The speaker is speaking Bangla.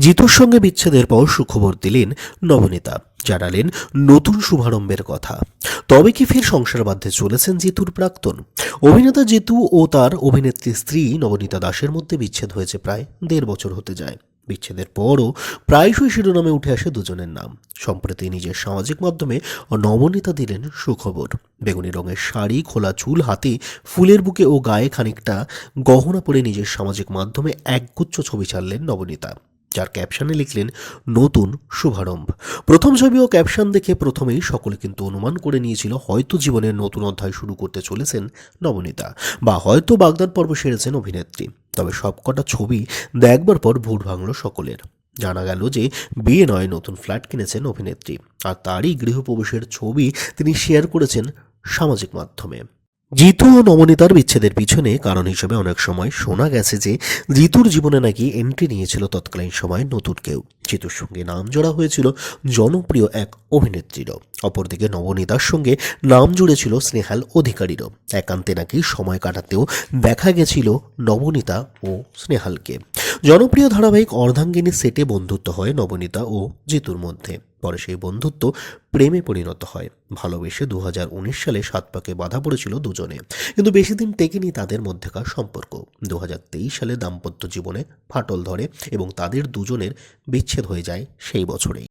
জিতুর সঙ্গে বিচ্ছেদের পর সুখবর দিলেন নবনীতা। জানালেন, নতুন শুভারম্ভের কথা। তবে কি ফের সংসার বাঁধতে চলেছেন জিতুর প্রাক্তন? অভিনেতা জিতু ও তার অভিনেত্রী স্ত্রী নবনীতা দাসের মধ্যে বিচ্ছেদ হয়েছে প্রায় দেড় বছর হতে যায়। বিচ্ছেদের পরও প্রায়শই শিরোনামে উঠে আসে দুজনের নাম। সম্প্রতি নিজের সামাজিক মাধ্যমে নবনীতা দিলেন সুখবর। বেগুনি রঙের শাড়ি, খোলা চুল, হাতে, ফুলের বুকে ও গায়ে খানিকটা গহনা পরে নিজের সামাজিক মাধ্যমে একগুচ্ছ ছবি ছাড়লেন নবনীতা। যার ক্যাপশনে লিখলেন, নতুন শুভারম্ভ। প্রথম ছবি ও ক্যাপশন দেখে প্রথমেই সকলে কিন্তু অনুমান করে নিয়েছিল, হয়তো জীবনের নতুন অধ্যায় শুরু করতে চলেছেন নবনীতা বা হয়তো বাগদান পর্ব সেরেছেন অভিনেত্রী। তবে সবকটা ছবি দেখবার পর ভুট ভাঙল সকলের। জানা গেল যে বিয়ে নয়, নতুন ফ্ল্যাট কিনেছেন অভিনেত্রী। আর তারই গৃহপ্রবেশের ছবি তিনি শেয়ার করেছেন সামাজিক মাধ্যমে। জিতু ও নবনীতার বিচ্ছেদের পিছনে। কারণ হিসেবে অনেক সময় শোনা গেছে যে, জিতুর জীবনে নাকি এন্ট্রি নিয়েছিল তৎকালীন সময় নতুন কেউ। জিতুর সঙ্গে নাম জোড়া হয়েছিল জনপ্রিয় এক অভিনেত্রীরও। অপরদিকে নবনীতার সঙ্গে নাম জুড়েছিল স্নেহাল অধিকারীরও। একান্তে নাকি সময় কাটাতেও দেখা গেছিল নবনীতা ও স্নেহালকে। জনপ্রিয় ধারাবাহিক অর্ধাঙ্গিনী সেটে বন্ধুত্ব হয় নবনীতা ও জিতুর মধ্যে। পরে সেই বন্ধুত্ব প্রেমে পরিণত হয়। ভালোবেসে দু হাজার উনিশ সালে সাতপাকে বাধা পড়েছিল দুজনে। কিন্তু বেশি দিন টেকেনি তাদের মধ্যেকার সম্পর্ক। দু হাজার তেইশ সালে দাম্পত্য জীবনে ফাটল ধরে এবং তাদের দুজনের বিচ্ছেদ হয়ে যায় সেই বছরেই।